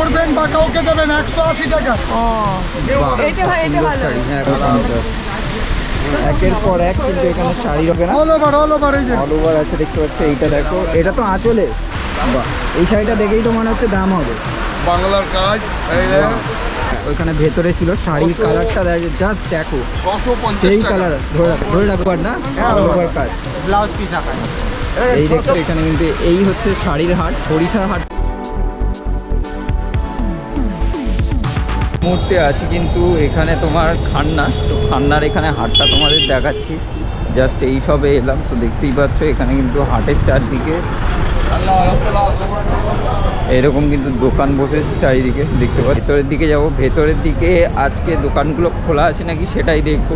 করবেন বা কাউকে দেবেন একশো আশি টাকা। এটা শাড়ি হ্যাঁ একশো পঞ্চাশ একের পর এক কিন্তু এখানে শাড়ি হবে না। অল ওভার অল ওভার এই যে। অল ওভার আছে দেখতে পাচ্ছ এইটা দেখো। এটা তো আঁচলে। বাহ এই শাড়িটা দেখেই তো মনে হচ্ছে দাম হবে। বাংলার কাজ ওইখানে ভেতরে ছিল শাড়ির কালারটা জাস্ট দেখো। সেই কালার ধরে রাখ- ধরে রাখবার না কাজ। ব্লাউজ পিস এই দেখছ এখানে কিন্তু এই হচ্ছে শাড়ির হাট সরিষার হাট মুহূর্তে আছি কিন্তু এখানে তোমার খান্না। তো খান্নার এখানে হাটটা তোমাদের দেখাচ্ছি। জাস্ট এই সবে এলাম, তো দেখতেই পাচ্ছ এখানে কিন্তু হাটের চারদিকে এরকম কিন্তু দোকান বসে চারিদিকে দেখতে পাচ্ছি। ভেতরের দিকে যাব। ভেতরের দিকে আজকে দোকানগুলো খোলা আছে নাকি সেটাই দেখব।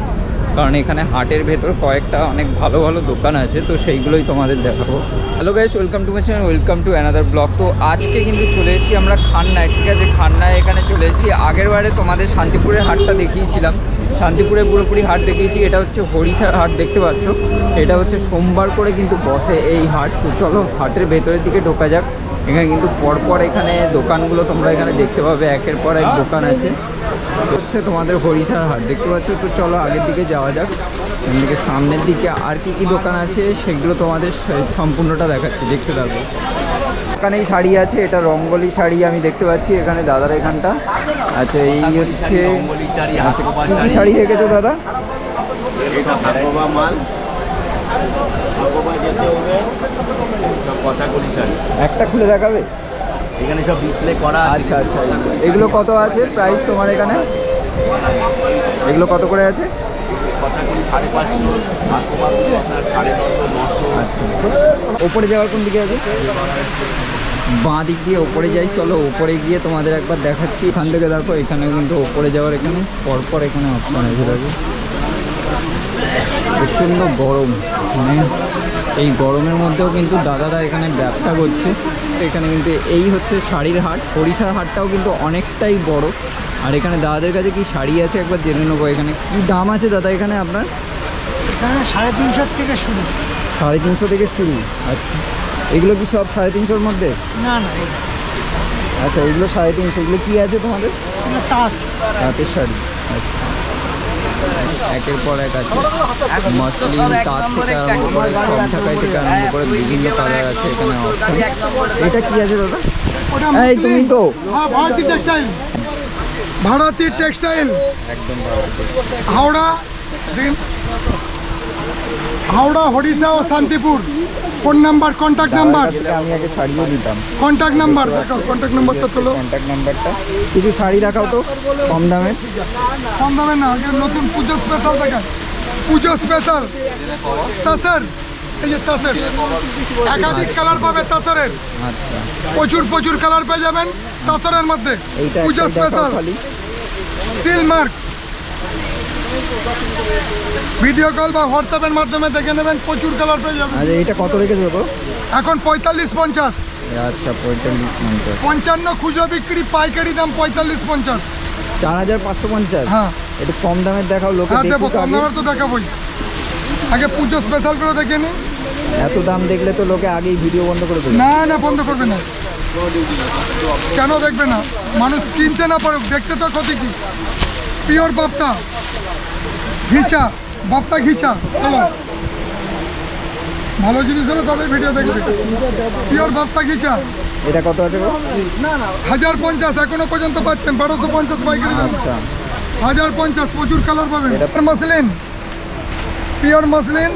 কারণ এখানে হাটের ভেতর কয়েকটা অনেক ভালো ভালো দোকান আছে, তো সেইগুলোই তোমাদের দেখাবো। Hello guys welcome to my channel welcome to another blog তো আজকে কিন্তু চলে এসেছি আমরা খান্নায়, ঠিক আছে? খান্নায় এখানে চলে এসেছি। আগের বারে তোমাদের শান্তিপুরের হাটটা দেখিয়েছিলাম। শান্তিপুরে পুরোপুরি হাট দেখিয়েছি, এটা হচ্ছে হরিষার হাট, দেখতে পাচ্ছ? এটা হচ্ছে সোমবার করে কিন্তু বসে এই হাট। তো চলো, হাটের ভেতরের দিকে ঢোকা যাক। এখানে কিন্তু পরপর এখানে দোকানগুলো তোমরা এখানে দেখতে পাবে, একের পর এক দোকান আছে। হচ্ছে তোমাদের হরিষার হাট দেখতে পাচ্ছ? তো চলো আগের দিকে যাওয়া যাক। এখান থেকে সামনের দিকে আর কি কি দোকান আছে সেগুলো তোমাদের সম্পূর্ণটা দেখাচ্ছি দেখতে থাকব এখানে এই শাড়ি আছে এটা রঙ্গলি শাড়ি আমি দেখতে পাচ্ছি এখানে দাদার এখানটা। আচ্ছা এই হচ্ছে আচ্ছা কি শাড়ি। রেখেছো দাদা? একটা খুলে দেখাবে? এখানে সব ডিসপ্লে করা আচ্ছা আচ্ছা এগুলো কত আছে? প্রাইস তোমার এখানে? এগুলো কত করে আছে? ওপরে যাওয়ার কোন দিকে আছে? বাঁ দিক দিয়ে ওপরে যাই চলো ওপরে গিয়ে তোমাদের একবার দেখাচ্ছি। এখান থেকে দেখো এখানে কিন্তু ওপরে যাওয়ার এখানে পরপর এখানে অপশান আছে দেখো। প্রচণ্ড গরম মানে এই গরমের মধ্যেও কিন্তু দাদারা এখানে ব্যবসা করছে। এখানে কিন্তু এই হচ্ছে শাড়ির হাট সরিষার হাটটাও কিন্তু অনেকটাই বড়। আর এখানে দাদাদের কাছে কি শাড়ি আছে? একবার জেনে নেব এখানে। কি দাম আছে দাদা এখানে আপনার? এখানে সাড়ে তিনশো থেকে শুরু। সাড়ে তিনশো থেকে শুরু? আচ্ছা। এগুলো কি সব সাড়ে তিনশোর মধ্যে? না না আচ্ছা এগুলো সাড়ে তিনশো। এগুলো কী আছে তোমাদের? তাঁত। তাঁতের শাড়ি। আচ্ছা। একের পর এক আছে। মসলিন তাঁত থেকে আরম্ভ করে কম টাকায় থেকে আরম্ভ করে বিভিন্ন কালার আছে এখানে এটা কি আছে দাদা? এই তুমি তো। হ্যাঁ ভারতী টেক্সটাইল। একদম হাওড়া দিন। হাওড়া হরিষা ও Shantipur. Phone number contact number. আমি আগে শাড়িও দিতাম। কন্ট্যাক্ট নাম্বার দেখো কন্ট্যাক্ট নাম্বারটা তোলো কন্ট্যাক্ট নাম্বারটা। কিছু শাড়ি দেখাও তো কম দামে। কম দামে না নতুন পুজো স্পেশাল দেখান। পুজো স্পেশাল তাসের এই যে তাসের একাধিক কালার পাবে তাসরের। আচ্ছা। প্রচুর প্রচুর কালার পেয়ে যাবেন তাসরের মধ্যে। পুজো স্পেশাল খালি। সিল মার্ক ভিডিও কল বা হোয়াটসঅ্যাপের মাধ্যমে দেখে নেবেন প্রচুর কালার পেয়ে যাবেন। আচ্ছা এইটা কত রেখে দেবো এখন পঁয়তাল্লিশ পঞ্চাশ। আচ্ছা পঁয়তাল্লিশ পঞ্চাশ। পঞ্চান্ন খুচরো বিক্রি পাইকারি দাম পঁয়তাল্লিশ পঞ্চাশ। চার হাজার পাঁচশো পঞ্চাশ? হ্যাঁ। একটু কম দামের দেখাও লোকে হ্যাঁ দেবো কম দামের তো দেখাবোই। আগে পুজো স্পেশাল করে দেখে নিন এত দাম দেখলে তো লোকে আগেই ভিডিও বন্ধ করে দেবে। না না বন্ধ করবে না। কেন দেখবে না? মানুষ কিনতে না পারুক দেখতে তো ক্ষতি কি? পিওর বাপ্তা ঘিচা বাপ্তা ঘিচা। চলো। ভালো জিনিস হলে তবে ভিডিও দেখবে। পিওর বাপ্তা ঘিচা। এটা কত আছে হাজার পঞ্চাশ এখনও পর্যন্ত পাচ্ছেন। বারোশো পঞ্চাশ পাইকারি আচ্ছা। হাজার পঞ্চাশ প্রচুর কালার পাবেন। Muslin. Pure muslin.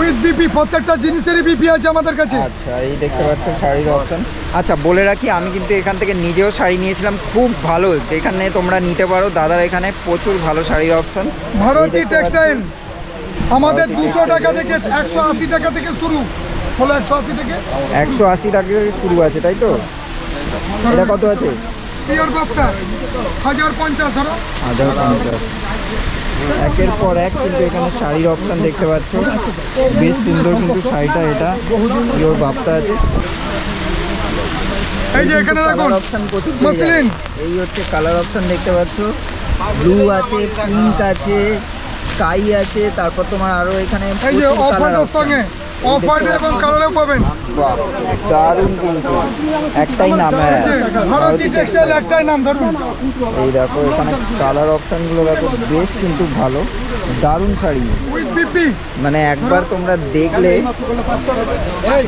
With BP প্রত্যেকটা জিনিসেরই বিপি আছে আমাদের কাছে। আচ্ছা এই দেখতে পাচ্ছ শাড়ির অপশন আচ্ছা বলে রাখি আমি কিন্তু এখান থেকে নিজেও শাড়ি নিয়েছিলাম খুব ভালো। এখানে তোমরা নিতে পারো দাদার এখানে প্রচুর ভালো শাড়ির অপশন ভারতী টেক্সটাইল আমাদের দুশো টাকা থেকে একশো আশি টাকা থেকে শুরু। হলো একশো আশি থেকে? একশো আশি টাকা থেকে শুরু আছে তাই তো? এটা কত আছে? পিওর বাপ্তা হাজার পঞ্চাশ ধরো। হাজার পঞ্চাশ। একের পর এক কিন্তু এখানে শাড়ির অপশান দেখতে পাচ্ছ। বেশ সুন্দর কিন্তু শাড়িটা এটা। ওর বাপটা আছে। এই যে এখানে দেখুন। এই হচ্ছে কালার অপশান দেখতে পাচ্ছ। ব্লু আছে পিঙ্ক আছে স্কাই আছে তারপর তোমার আরও এখানে এই যে প্রচুর অফ colour হোয়াইটের option। সঙ্গে অফ হোয়াইট এবং কালারেও পাবেন? দারুণ কিন্তু একটাই নাম হ্যাঁ। ভারতী টেক্সটাইল একটাই নাম ধরুন। এই দেখো এখানে কালার অপশনগুলো দেখো বেশ কিন্তু ভালো। দারুণ শাড়ি। মানে একবার তোমরা দেখলে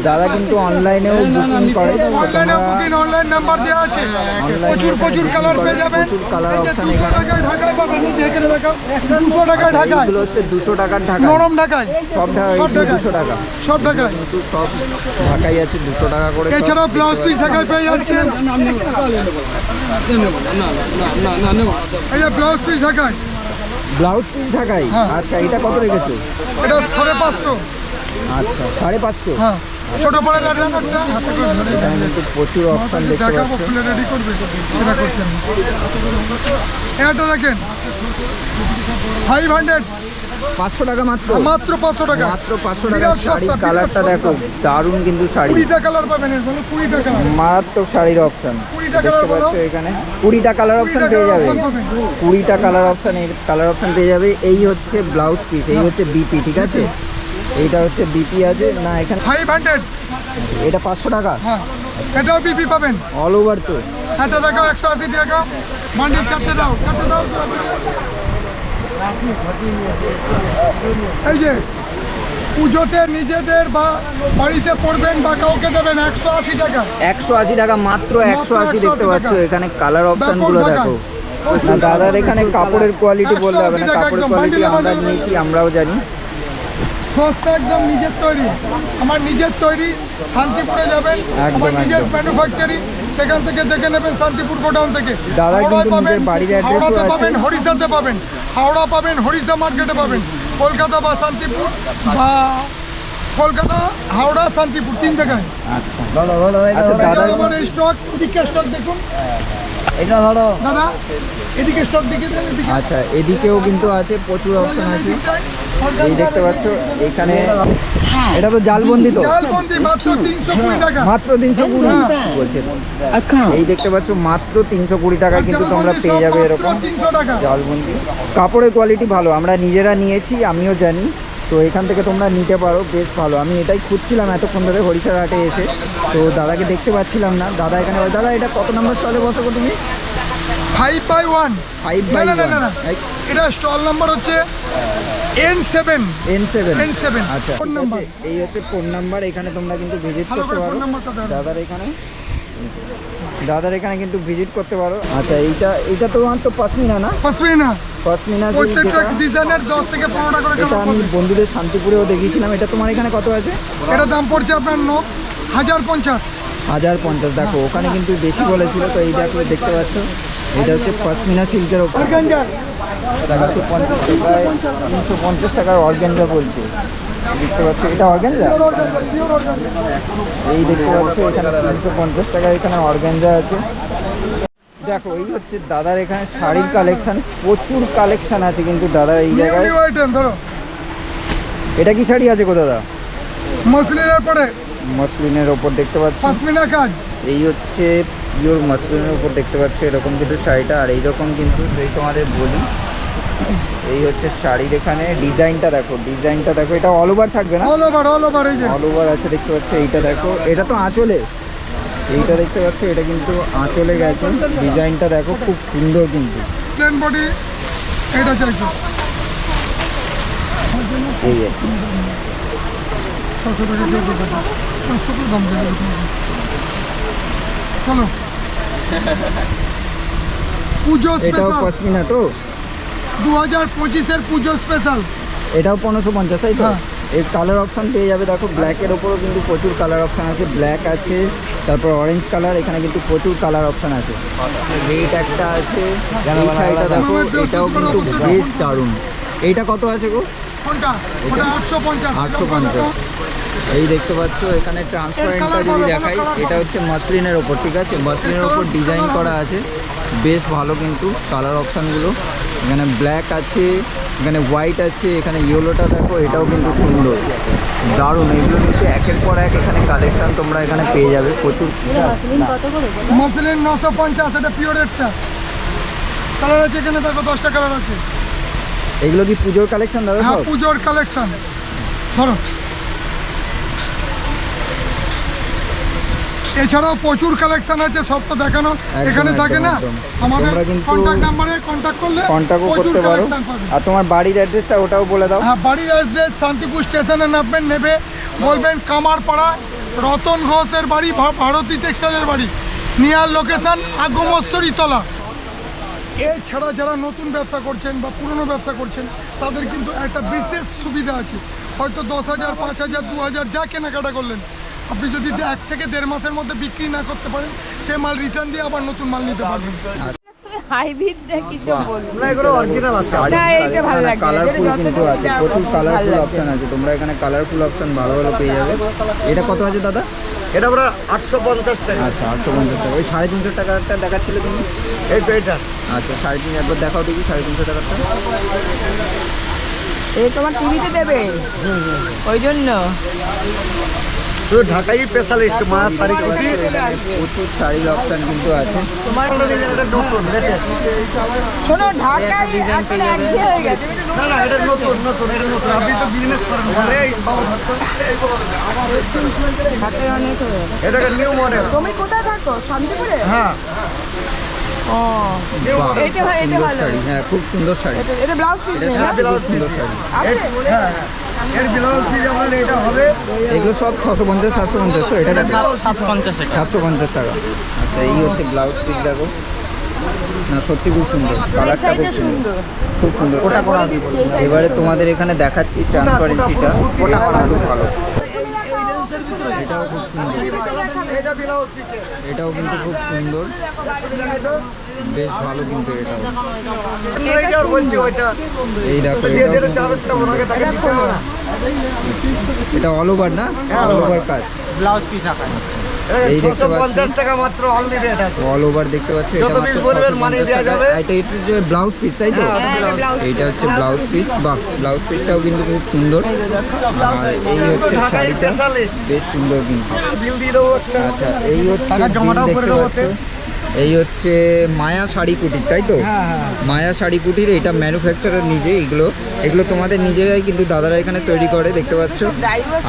দাদা কিন্তু অনলাইনেও বুকিং করে অনলাইনে তোমরা বুকিং অনলাইন নাম্বার দেওয়া আছে প্রচুর প্রচুর কালার পেয়ে যাবেন প্রচুর colour এই যে option 200 এখানে। ঢাকায় পাবেন এখানে দেখাও দুশো টাকায় ঢাকায় এইগুলো হচ্ছে দুশো টাকার ঢাকা নরম ঢাকায় সব ঢাকায় দুশো টাকা সব ঢাকায় কিন্তু সব ঢাকাই আছে দুশো টাকা করে সব। এছাড়াও ব্লাউজ পিস ঢাকায় পেয়ে যাচ্ছেন এই যে ব্লাউজ পিস ঢাকায় ব্লাউজ পিস ঢাকাই? হ্যাঁ। আচ্ছা এটা কত রেখেছো? এটা সাড়ে পাঁচশো। আচ্ছা সাড়ে পাঁচশো? হ্যাঁ। ছোট বড় রান্নাটা হাতে করে ধরে এখানে কিন্তু প্রচুর অপশন দেখতে দেখাবো পাচ্ছ। খুলে রেডি করবে সেটা করছেন এটা দেখেন। ফাইভ হান্ড্রেড পাঁচশো টাকা মাত্র। মাত্র পাঁচশো টাকা। মাত্র পাঁচশো বিরাট শাড়ির কালারটা দেখো দারুণ কিন্তু শাড়ি। কুড়িটা কালার পাবেন মানে কুড়িটা কালার মারাত্মক শাড়ির অপশন দেখতে। পাচ্ছ এখানে? কুড়িটা কালার অপশন পেয়ে যাবে। কুড়িটা কালার অপশন এই কালার অপশন পেয়ে যাবে। এই হচ্ছে ব্লাউজ পিস এই হচ্ছে বিপি ঠিক আছে? এইটা হচ্ছে বিপি আছে। না এখানে ফাইভ হান্ড্রেড এটা পাঁচশো টাকা? হ্যাঁ। এটাও বিপি পাবেন। অল ওভার তো। এটা দেখাও একশো আশি টাকা। বান্ডিল চারটে দাও চারটে দাও। এই যে পুজোতে নিজেদের বা বাড়িতে পড়বেন বা কাউকে দেবেন একশো আশি টাকা। একশো আশি টাকা মাত্র একশো আশি দেখতে পাচ্ছ এখানে কালার অপশনগুলো দেখো। দাদার এখানে কাপড়ের কোয়ালিটি 180 বলতে হবে না কাপড়ের কোয়ালিটি আমরা নিয়েছি আমরাও জানি। সস্তা একদম নিজের তৈরি। আমার নিজের তৈরি শান্তিপুরে যাবেন। একদম, আমার নিজের ম্যানুফ্যাকচারিং সেখান থেকে দেখে নেবেন শান্তিপুর গোডাউন থেকে। হাওড়ায় পাবেন, হাওড়াতে পাবেন হরিষাতে পাবেন হাওড়া পাবেন হরিষা মার্কেটে পাবেন কলকাতা বা শান্তিপুর বা কলকাতা হাওড়া শান্তিপুর তিন জায়গায়। আচ্ছা। আচ্ছা দাদা আমার স্টক স্টক দেখুন। এটা ধরো। দাদা এদিকে স্টক দেখে দেন এদিকে। আচ্ছা এদিকেও কিন্তু আছে প্রচুর অপশন আছে। এই দেখতে পাচ্ছ এখানে এটা তো জালবন্দি তো। জালবন্দি মাত্র তিনশো কুড়ি টাকা। মাত্র কুড়ি। বলছে। এই দেখতে পাচ্ছ মাত্র তিনশো কুড়ি টাকায় কিন্তু তোমরা পেয়ে যাবে এরকম জালবন্দি। কাপড়ের কোয়ালিটি ভালো আমরা নিজেরা নিয়েছি আমিও জানি। তো এখান থেকে তোমরা নিতে পারো বেশ ভালো। আমি এটাই খুঁজছিলাম এতক্ষণ ধরে হরিশার হাটে এসে। তো দাদাকে দেখতে পাচ্ছিলাম না। দাদা এখানে দাদা এটা কত নম্বর স্টলে বসো তুমি? Five by one five by না না না এটা স্টল নাম্বার হচ্ছে N seven N seven N seven আচ্ছা ফোন নাম্বার। এই হচ্ছে ফোন নাম্বার এখানে তোমরা কিন্তু ভিজিট করতে পারো। দাদার এখানে দাদার এখানে কিন্তু ভিজিট করতে পারো। আচ্ছা এইটা এইটা তো আমার তো পশমিনা না? পশমিনা পশমিনা প্রত্যেকটা ডিজাইনের দশ থেকে পনেরোটা করে এটা আমি বন্ধুদের শান্তিপুরেও দেখিয়েছিলাম। এটা তোমার এখানে কত আছে? এটার দাম পড়ছে আপনার ন হাজার পঞ্চাশ। হাজার পঞ্চাশ দেখো ওখানে কিন্তু বেশি বলেছিল তো এই দেখো দেখতে পাচ্ছ? এটা হচ্ছে পশমিনা সিল্কের ওপর। পঞ্চাশ টাকায় তিনশো পঞ্চাশ টাকার অর্গ্যানজা বলছে। দেখতে পাচ্ছ এটা অর্গ্যানজা এই দেখতে পাচ্ছ এখানে তিনশো পঞ্চাশ টাকা এখানে অর্গ্যানজা আছে। দেখো এই হচ্ছে দাদার এখানে শাড়ির কালেকশন প্রচুর কালেকশন আছে কিন্তু দাদার এই জায়গায়। এটা কি শাড়ি আছে গো দাদা? মসলিনের পরে মসলিনের ওপর দেখতে পাচ্ছ। পশমিনা কাজ। এই হচ্ছে পিওর মসলিনের উপর দেখতে পাচ্ছ এরকম কিন্তু শাড়িটা আর এইরকম কিন্তু এই তোমাদের বলি এই হচ্ছে শাড়ির এখানে ডিজাইনটা দেখো ডিজাইনটা দেখো এটা অল ওভার থাকবে না? অল ওভার অল ওভার এই যে। অল ওভার আছে দেখতে পাচ্ছ এইটা দেখো এটা তো আঁচলে। এইটা দেখতে পাচ্ছ এটা কিন্তু আঁচলে গেছে। ডিজাইনটা দেখো খুব সুন্দর কিন্তু। প্লেন বডি এটা চাইছো? এই চলো। পুজো এটাও পশমিনা তো? দু হাজার পঁচিশের পুজো স্পেশাল এটাও পনেরোশো পঞ্চাশ তাই তো? হ্যাঁ। এর কালার অপশন পেয়ে যাবে। দেখো ব্ল্যাকের ওপরও কিন্তু প্রচুর কালার অপশন আছে। ব্ল্যাক আছে তারপর অরেঞ্জ কালার এখানে কিন্তু প্রচুর কালার অপশন আছে। রেড একটা আছে এই শাড়িটা দেখো এটাও কিন্তু বেশ দারুণ। এইটা কত আছে গো? কোনটা? আটশো পঞ্চাশ। আটশো পঞ্চাশ। এই দেখতে পাচ্ছ এখানে ট্রান্সপারেন্টটা যদি দেখাই এটা হচ্ছে মাসলিনের ওপর ঠিক আছে? মাসলিনের ওপর ডিজাইন করা আছে। বেশ ভালো কিন্তু কালার অপশানগুলো এখানে ব্ল্যাক আছে এখানে হোয়াইট আছে এখানে ইয়েলোটা দেখো এটাও কিন্তু সুন্দর। দারুণ এগুলো কিন্তু একের পর এক এখানে কালেকশন তোমরা এখানে পেয়ে যাবে প্রচুর। মসলিন নশো পঞ্চাশ এটা পিওর রেটটা কালার আছে এখানে দেখো দশটা কালার আছে। এগুলো কি পুজোর কালেকশন দাদা হ্যাঁ পুজোর কালেকশন ধরো। এছাড়াও প্রচুর কালেকশন আছে সব তো দেখানো। এখানে থাকে না? আমাদের কন্ট্যাক্ট নাম্বারে কন্ট্যাক্ট করলে কন্ট্যাক্টও করতে পারো। আর তোমার বাড়ির অ্যাড্রেসটা ওটাও বলে দাও। হ্যাঁ বাড়ির অ্যাড্রেস শান্তিপুর স্টেশনে নামবেন নেবে। বলবেন কামারপাড়া রতন ঘোষের বাড়ি ভারতী টেক্সটাইলের বাড়ি। নিয়ার লোকেশন আগমশ্বরী তলা। এছাড়া যারা নতুন ব্যবসা করছেন বা পুরনো ব্যবসা করছেন তাদের কিন্তু একটা বিশেষ সুবিধা আছে। হয়তো দশ হাজার পাঁচ হাজার দু হাজার যা কেনাকাটা করলেন। আপনি যদি এক থেকে দেড় মাসের মধ্যে বিক্রি না করতে পারেন সে মাল রিটার্ন দিয়ে আবার নতুন মাল নিতে পারবেন। তুমি হাইব্রিড কি সব বলব না এগুলো অরিজিনাল আছে না, এইটা ভালো লাগছে। কালারফুল কিন্তু আছে। দাম, প্রচুর কালারফুল অপশন আছে। তোমরা এখানে কালারফুল অপশন ভালো ভালো পেয়ে যাবে। এটা কত আছে দাদা? এটা আমরা আটশো পঞ্চাশ টাকা। আচ্ছা আটশো পঞ্চাশ টাকা। ওই সাড়ে তিনশো দেখাচ্ছিলে তুমি? এই তো এটা আচ্ছা সাড়ে তিন একবার দেখাও দেখি সাড়ে তিনশো এই তোমার টিভিতে দেবে? ওই জন্য? শুধু ঢাকাই স্পেশালিস্ট মা শাড়ি কুটি প্রচুর শাড়ির অপশন কিন্তু আছে। শোনো ঢাকায় এখন একঘেয়ে হয়ে গেছে। না না এটা নতুন নতুন এটা নতুন। আপনি তো বিজনেস করেন বলে বাবু ঢাকায় অনেক এটা নিউ মডেল তুমি কোথায় থাকো? শান্তিপুরে? হ্যাঁ। ও এটা এটা সুন্দর ভালো। শাড়ি হ্যাঁ খুব সুন্দর শাড়ি। এটা এটা ব্লাউজ পিস হ্যাঁ, না? ব্লাউজ সুন্দর শাড়ি। হ্যাঁ। এগুলো সব ছশো পঞ্চাশ সাতশো পঞ্চাশ তো এটা সাতশো পঞ্চাশ টাকা। আচ্ছা এই হচ্ছে ব্লাউজ পিস দেখো। না সত্যি খুব সুন্দর। কালারটা খুব সুন্দর। খুব সুন্দর। ওটা করা এবারে তোমাদের এখানে দেখাচ্ছি ট্রান্সপারেন্সিটা ওটা করা খুব ভালো। এটাও খুব সুন্দর। ব্লাউজ পিস এটাও কিন্তু খুব সুন্দর। বেশ ভালো কিন্তু এটাও এই দেখো এটা অল ওভার না। হ্যাঁ, অল ওভার কাজ। ব্লাউজ পিস ছশো অল ওভার দেখতে পাচ্ছি এটা যত মাত্র piece বলবেন 650 মানিয়ে দেওয়া টাকা। যাবে। এটা এটা যে ব্লাউজ পিস তাই তো? হ্যাঁ, এইটা হচ্ছে ব্লাউজ পিস বা ব্লাউজ পিসটাও কিন্তু খুব সুন্দর। আর এই হচ্ছে শাড়িটা। বেশ সুন্দর কিন্তু। একটা। আচ্ছা এই হচ্ছে দেখতে পাচ্ছ। এই হচ্ছে মায়া শাড়ি কুটির তাই তো? হ্যাঁ হ্যাঁ। মায়া শাড়ি কুটির এটা ম্যানুফ্যাকচারার নিজে এগুলো এগুলো তোমাদের নিজেরাই কিন্তু দাদারা এখানে তৈরি করে দেখতে পাচ্ছ?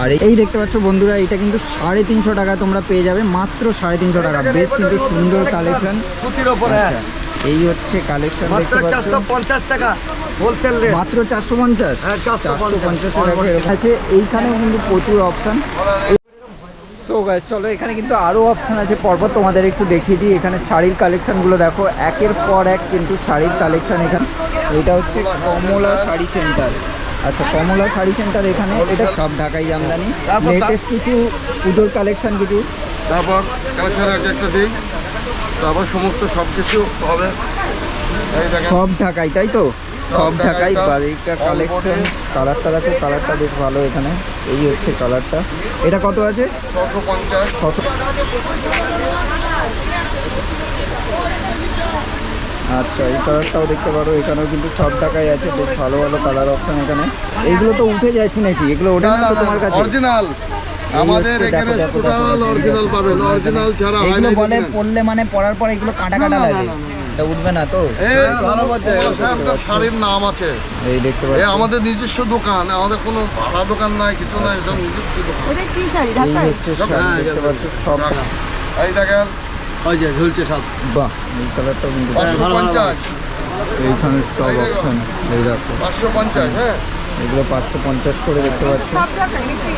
আর এই দেখতে পাচ্ছ বন্ধুরা এটা কিন্তু সাড়ে তিনশো টাকা তোমরা পেয়ে যাবে মাত্র সাড়ে তিনশো টাকা। বেশ কিন্তু সুন্দর কালেকশন সুতির ওপরে। হ্যাঁ এই হচ্ছে কালেকশন মাত্র দেখতে পাচ্ছ? চারশো পঞ্চাশ টাকা হোলসেল রেট মাত্র চারশো পঞ্চাশ। হ্যাঁ, 450 পঞ্চাশ। টাকা এরকম আছে এইখানেও কিন্তু প্রচুর অপশন সো গাইস চলো এখানে কিন্তু আরও অপশন আছে। পরপর তোমাদের একটু দেখিয়ে দিই। এখানে শাড়ির কালেকশানগুলো দেখো একের পর এক কিন্তু শাড়ির কালেকশান এখানে। এটা হচ্ছে কমলা শাড়ি সেন্টার আচ্ছা কমলা শাড়ি সেন্টার এখানে এটা সব ঢাকাই জামদানি লেটেস্ট কিছু পুজোর কালেকশান কিছু? তারপর কালেকশন এক একটা দিই। তারপর সমস্ত সব কিছু হবে সব ঢাকাই তাই তো? সব ঢাকাই বাড়িটা কালেকশন কালারটা দেখো কালারটা বেশ ভালো এখানে। এই হচ্ছে কালারটা এটা কত আছে? ছশো পঞ্চাশ। ছশো আচ্ছা এই কালারটাও দেখতে পারো। এখানেও কিন্তু সব টাকাই আছে। বেশ ভালো ভালো কালার অপশন এখানে। এইগুলো তো উঠে যায় শুনেছি। এগুলো ওঠে না তো তোমার কাছে? অরিজিনাল আমাদের এখানে টোটাল অরিজিনাল পাবেন দেখো, অরিজিনাল ছাড়া হয় না বলে পড়লে মানে পড়ার পর এগুলো কাটা কাটা লাগে। এটা উঠবে না তো? শাড়ির নাম আছে। এই দেখতে পাচ্ছি। আমাদের নিজস্ব দোকান আমাদের কোনো ভাড়া দোকান নাই কিছু নাই সব নিজস্ব দোকান। কি শাড়ি? এই ঢাকায়। হচ্ছে শাড়ি দেখতে পাচ্ছ সব। এই দেখেন। বাহ এই কিন্তু পাঁচশো পঞ্চাশ। এইখানে সব অপশন এই দেখো। পাঁচশো পঞ্চাশ হ্যাঁ। এগুলো পাঁচশো পঞ্চাশ করে দেখতে পাচ্ছি। সব ঢাকায় নাকি?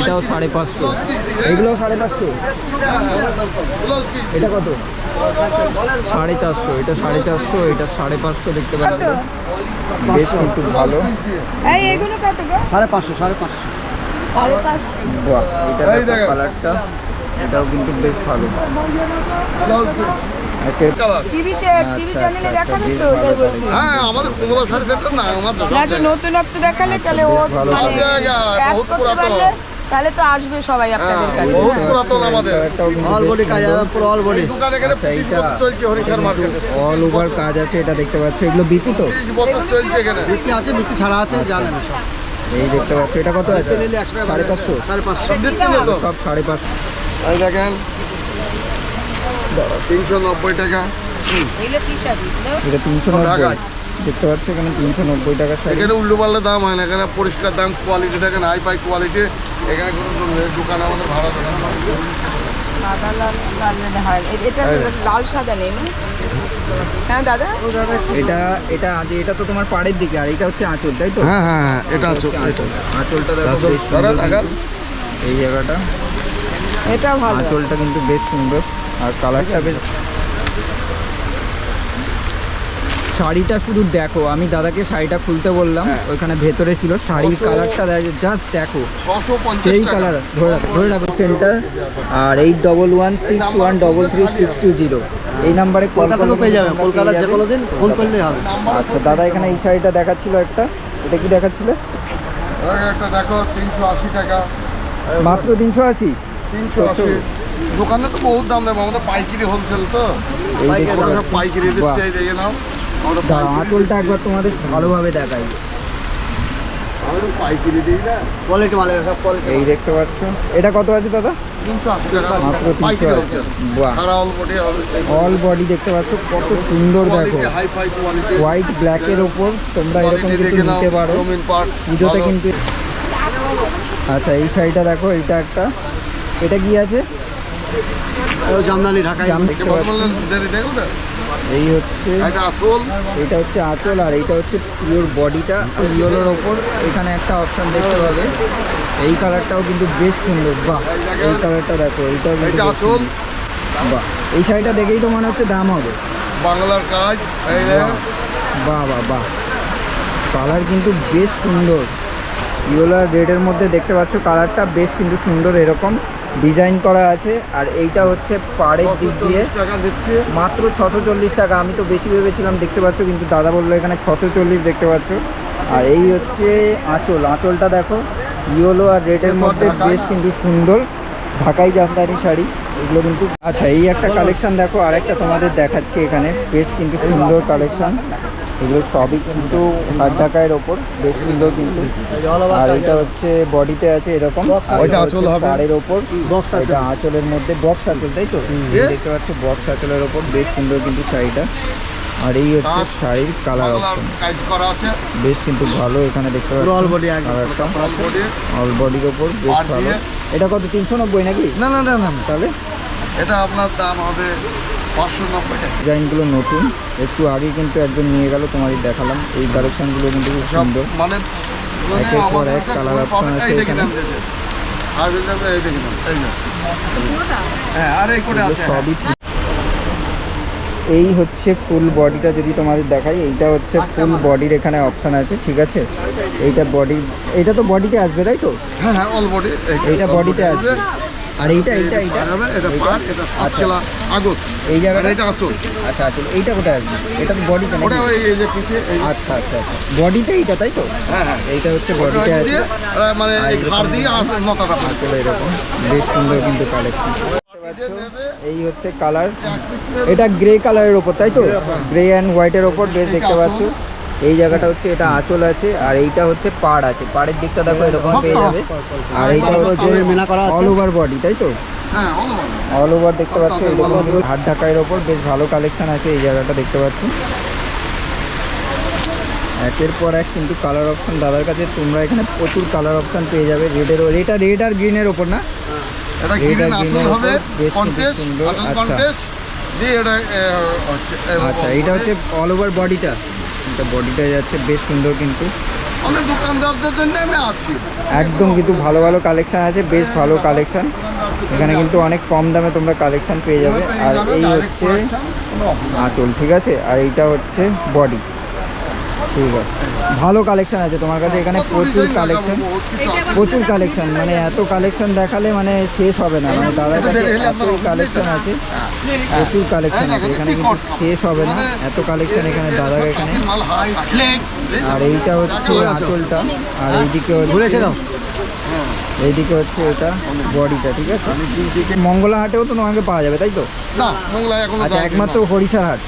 এটাও সাড়ে পাঁচশো। এগুলো সাড়ে পাঁচশো? এটা কত? সাড়ে চারশো। এটা সাড়ে চারশো এটা সাড়ে পাঁচশো দেখতে পাচ্ছি বেশ কিন্তু ভালো। এই এগুলো কত গো? সাড়ে পাঁচশো সাড়ে পাঁচশো। বাহ এটা। কালারটা এটাও কিন্তু বেশ ভালো। আচ্ছা, আচ্ছা, হ্যাঁ আমাদের কুমড়া শাড়ি সেন্টার না আমার। নতুনত্ব দেখালে তাহলে ও বহুত পুরাতন। তাহলে তো আসবে সবাই আপনাদের কাছে বহুত। পুরাতন আমাদের। অল বডি কাজ পুরো অল বডি এই এখানে আচ্ছা পঁচিশ এইটা বছর চলছে হরিশার মার্কেট অল ওভার কাজ আছে এটা দেখতে পাচ্ছ। এগুলো বিপি তো? বছর চলছে এখানে। বিক্রি আছে বিক্রি ছাড়া আছে জানেন এই দেখতে পাচ্ছ এটা কত আছে? সাড়ে পাঁচশো। সাড়ে পাঁচশো। সব সাড়ে পাঁচশো। এই দেখেন। তিনশো নব্বই টাকা। এটা তিনশো দেখতে পাচ্ছ এখানে তিনশো নব্বই এখানে উল্টো পাল্টা দাম হয় না এখানে পরিষ্কার দাম কোয়ালিটি দেখেন হাই ফাই কোয়ালিটি এখানে কোনো দোকান আমাদের ভাড়া দোকান। লাল লাল লাল এ- এটা সাদা নেই হ্যাঁ দাদা? এটা এটা আজ- এটা তো তোমার পাড়ের দিকে আর এটা হচ্ছে আঁচল তাই তো? হ্যাঁ হ্যাঁ হ্যাঁ এটা আঁচল। আঁচলটা দেখো। এই জায়গাটা। এটা ভালো। আঁচলটা কিন্তু বেশ সুন্দর। আর কালারটা বেশ শাড়িটা শুধু দেখো আমি দাদাকে শাড়িটা খুলতে বললাম হ্যাঁ। ওইখানে ভেতরে ছিল শাড়ির কালারটা জাস্ট দেখো সেই কালার ধরে রাখো ধরে রাখো সেন্টার আর eight double one six one double three six two zero এই নাম্বারে কল করলে পেয়ে যাবে কলকাতার যে কোনো দিন ফোন করলে হবে। আচ্ছা দাদা এখানে এই শাড়িটা দেখাচ্ছিল একটা এটা কি দেখাচ্ছিল? একটা দেখো তিনশো আশি টাকা। মাত্র তিনশো আশি? তিনশো আশি। দোকানে তো বহুত দাম দেবো আমাদের পাইকারি হোলসেল তো। পাইকারি বাহ। দিচ্ছি এই দেখে নাও। আঁচলটা একবার তোমাদের ভালোভাবে দেখাই। এই দেখতে পাচ্ছ? এটা কত আছে দাদা? অল বডি হবে অল বডি দেখতে পাচ্ছ কত সুন্দর দেখো। হোয়াইট ব্ল্যাকের ওপর তোমরা এরকম নিতে পারো। পুজোতে কিন্তু আচ্ছা এই শাড়িটা দেখো এটা একটা। এটা কি আছে? জামদানি এই হচ্ছে এটা হচ্ছে আঁচল আর এইটা হচ্ছে পিওর বডিটা। ইয়েলোর ওপর এখানে একটা অপশন দেখতে পাবে। এই কালারটাও কিন্তু বেশ সুন্দর। বাহ এই কালারটা দেখো এইটাও কিন্তু আঁচল? বাহ এই শাড়িটা দেখেই তো মনে হচ্ছে দাম হবে। বাংলার কাজ বাহ বাহ বাহ কালার কিন্তু বেশ সুন্দর। ইয়েলো আর রেডের মধ্যে দেখতে পাচ্ছ কালারটা বেশ কিন্তু সুন্দর এরকম। ডিজাইন করা আছে আর এইটা হচ্ছে পাড়ের দিক দিয়ে। 140 টাকা দিচ্ছি। মাত্র ছশো চল্লিশ টাকা আমি তো বেশি ভেবেছিলাম দেখতে পাচ্ছ কিন্তু দাদা বলল এখানে ছশো চল্লিশ দেখতে পাচ্ছ। আর এই হচ্ছে আঁচল আঁচলটা দেখো ইয়েলো আর রেডের মধ্যে বেশ কিন্তু সুন্দর ঢাকাই জামদানি শাড়ি এগুলো কিন্তু আচ্ছা এই একটা কালেকশন দেখো আর একটা তোমাদের দেখাচ্ছি এখানে বেশ কিন্তু সুন্দর কালেকশন। এগুলো সবই কিন্তু হাত ঢাকায়ের ওপর বেশ সুন্দর কিন্তু। আর এটা হচ্ছে বডিতে আছে এরকম। পাড়ের ওপর। বক্স এটা আঁচলের মধ্যে বক্স আঁচল তাই তো? এই দেখতে পাচ্ছ বক্স আঁচলের ওপর বেশ সুন্দর কিন্তু শাড়িটা। আর এই হচ্ছে শাড়ির কালার অপশন। করা আছে। বেশ কিন্তু ভালো এখানে দেখতে পাচ্ছি। অল বডি অল বডির ওপর বেশ ভালো। এটা কত তিনশো নব্বই নাকি? না না না না। তাহলে? এটা আপনার দাম হবে পাঁচশো নব্বই টাকা। ডিজাইনগুলো নতুন। একটু আগে কিন্তু একজন নিয়ে গেল তোমারই দেখালাম। এই কালেকশনগুলো কিন্তু খুব সুন্দর। মানে একের পর এক colour option আছে এখানে। আর এই দেখে এই হ্যাঁ আর এই করে আছে সবই এই হচ্ছে ফুল বডিটা যদি তোমাদের দেখাই এইটা হচ্ছে ফুল বডির এখানে অপশন আছে ঠিক আছে? এইটা বডি এইটা তো বডিতে আসবে তাই তো? হ্যাঁ হ্যাঁ অল বডি এইটা বডিতে আসবে। আর এইটা এইটা এইটা? এটা? পাট এটা আচ্ছা। আগত। এই জায়গাটা? এটা আঁচল। আচ্ছা আচ্ছা এইটা কোথায় আসবে এটা তো বডিতে ওটা ওই এই যে এই আচ্ছা আচ্ছা আচ্ছা। বডিতে এইটা তাই তো? হ্যাঁ হ্যাঁ। এইটা হচ্ছে বডিতে আছে। মানে এই ঘাড় দিয়ে এরকম। বেশ সুন্দর কিন্তু কালেকশন এই হচ্ছে কালার এটা গ্রে কালারের ওপর তাই তো? গ্রে অ্যান্ড হোয়াইটের ওপর বেশ দেখতে পাচ্ছ। এই জায়গাটা হচ্ছে এটা আঁচল আছে আর এইটা হচ্ছে পাড় আছে। পাড়ের দিকটা দেখো এরকম পেয়ে যাবে? আর এইটা হচ্ছে মেলা করা আছে। অল ওভার বডি তাই তো? হ্যাঁ অল ওভার দেখতে পাচ্ছ এরকম হাত ঢাকাইয়ের ওপর বেশ ভালো কালেকশন আছে এই জায়গাটা দেখতে পাচ্ছ। একের পর এক কিন্তু কালার অপশন দাদার কাছে তোমরা এখানে প্রচুর কালার অপশন পেয়ে যাবে রেডের এটা রেড আর গ্রিনের ওপর না? এটা গ্রিন আঁচল হবে কন্টেস্ট সুন্দর, আঁচল। কন্টেস্ট দিয়ে এটা হচ্ছে আচ্ছা এটা হচ্ছে অল ওভার বডিটা এটা বডিটা যাচ্ছে বেশ সুন্দর কিন্তু। আমি দোকানদারদের জন্য আমি আছি। একদম কিন্তু ভালো ভালো কালেকশন আছে বেশ ভালো কালেকশন এখানে কিন্তু অনেক কম দামে তোমরা কালেকশন পেয়ে যাবে। আর এই হচ্ছে আঁচল ঠিক আছে? আর এইটা হচ্ছে বডি ঠিক আছে। ভালো কালেকশন আছে তোমার কাছে এখানে প্রচুর কালেকশন প্রচুর কালেকশন মানে এত কালেকশন দেখালে মানে শেষ হবে না মানে দাদার কাছে এত কালেকশন আছে প্রচুর কালেকশন আছে এখানে কিন্তু শেষ হবে না এত কালেকশন এখানে দাদার এখানে। আর এইটা হচ্ছে আঁচলটা আর এইদিকে হচ্ছে এইদিকে হচ্ছে এটা বডিটা ঠিক আছে? মঙ্গলা হাটেও তো তোমাকে পাওয়া যাবে তাই তো? না মোংলায় এখনও আচ্ছা একমাত্র। হাট।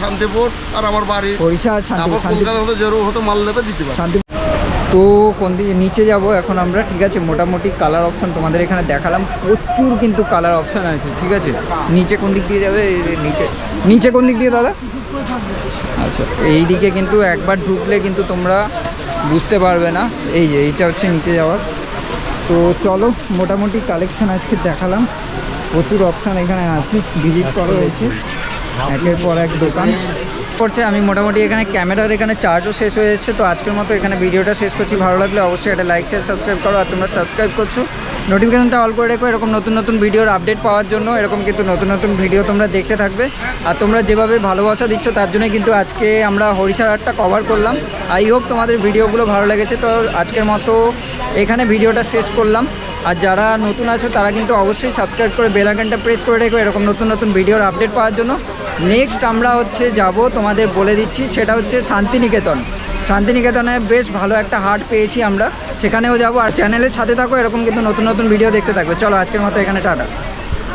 শান্তিপুর আর আমার বাড়ি। হরিষা আর শান্তি তারপর শান্তি কলকাতা হতে জরুর হতে মাল নেবে দিতে পারে শান্তি তো কোন দিকে? নিচে যাব এখন আমরা ঠিক আছে? মোটামুটি কালার অপশন তোমাদের এখানে দেখালাম। প্রচুর কিন্তু কালার অপশন আছে ঠিক আছে? নিচে কোন দিক দিয়ে যাবে? নিচে। নিচে কোন দিক দিয়ে দাদা? আচ্ছা এই দিকে কিন্তু একবার ঢুকলে কিন্তু তোমরা বুঝতে পারবে না। এই যে, এইটা হচ্ছে নিচে যাওয়ার। তো চলো, মোটামুটি কালেকশান আজকে দেখালাম। প্রচুর অপশান এখানে আছে ভিজিট করা হয়েছে। একের পর এক দোকান। করছে আমি মোটামুটি এখানে ক্যামেরার এখানে চার্জও শেষ হয়ে এসেছে, তো আজকের মতো এখানে ভিডিওটা শেষ করছি। ভালো লাগলে অবশ্যই এটা লাইক শেয়ার সাবস্ক্রাইব করো আর তোমরা সাবস্ক্রাইব করছ। নোটিফিকেশনটা অল করে রেখো, এরকম নতুন নতুন ভিডিওর আপডেট পাওয়ার জন্য। এরকম কিন্তু নতুন নতুন ভিডিও তোমরা দেখতে থাকবে। আর তোমরা যেভাবে ভালোবাসা দিচ্ছ, তার জন্যই কিন্তু আজকে আমরা হরিষার হাটটা কভার করলাম। আই হোপ তোমাদের ভিডিওগুলো ভালো লেগেছে, তো আজকের মতো এখানে ভিডিওটা শেষ করলাম। আর যারা নতুন আছে, তারা কিন্তু অবশ্যই সাবস্ক্রাইব করে বেল আইকনটা প্রেস করে রেখো, এরকম নতুন নতুন ভিডিওর আপডেট পাওয়ার জন্য। নেক্সট আমরা হচ্ছে যাব, তোমাদের বলে দিচ্ছি, সেটা হচ্ছে শান্তিনিকেতন। শান্তিনিকেতনে বেশ ভালো একটা হাট পেয়েছি আমরা। সেখানেও যাব, আর চ্যানেলের সাথে থাকো, এরকম কিন্তু নতুন নতুন ভিডিও দেখতে থাকবে। চলো, আজকের মতো এখানে টাটা।